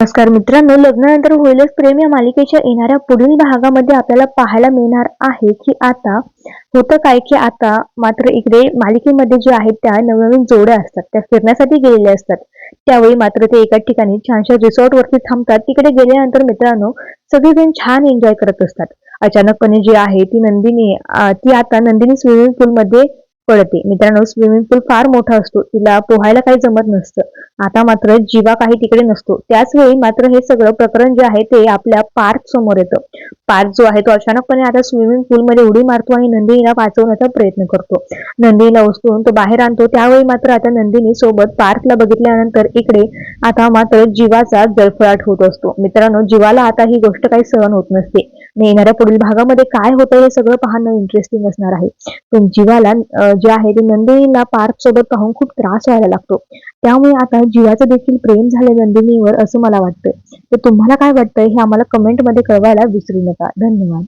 नमस्कार मित्रांनो लग्नानंतर होईलच प्रेम या मालिकेच्या येणाऱ्या पुढील भागामध्ये आपल्याला पाहायला मिळणार आहे की आता होतं काय की आता मात्र इकडे मालिकेमध्ये जे आहेत त्या नवनवीन जोड्या असतात त्या फिरण्यासाठी गेलेल्या असतात. त्यावेळी मात्र ते एका ठिकाणी छानशा रिसॉर्ट वरती थांबतात. तिकडे गेल्यानंतर मित्रांनो सगळेजण छान एन्जॉय करत असतात. अचानकपणे जी आहे ती नंदिनी ती आता नंदिनी स्विमिंग पूल मध्ये पडते मित्रांनो स्विमिंग पूल फार मोठा असतो. तिला पोहायला काही जमत नसतं. आता मात्र जीवा काही तिकडे नसतो. त्याच वेळी मात्र हे सगळं प्रकरण जे आहे ते आपल्या पार्क समोर येतं. पार्क जो आहे तो अचानकपणे आता स्विमिंग पूल मध्ये उडी मारतो आणि नंदिनीला वाचवण्याचा प्रयत्न करतो. नंदिनीला उचलून तो बाहेर आणतो. त्यावेळी मात्र आता नंदिनी सोबत पार्कला बघितल्यानंतर इकडे आता मात्र जीवाचा जळफळाट होत असतो. मित्रांनो जीवाला आता ही गोष्ट काही सहन होत नसते. येणाऱ्या पुढील भागामध्ये काय होतं हे सगळं पाहणं इंटरेस्टिंग असणार आहे. पण जीवाला जे आहे ते नंदिनीला पार्क सोबत पाहून खूप त्रास व्हायला लागतो. त्यामुळे आता जीवाचं देखील प्रेम झाले नंदिनीवर असं मला वाटतं तर तुम्हाला काय वाटतंय हे आम्हाला कमेंटमध्ये कळवायला विसरू नका. धन्यवाद.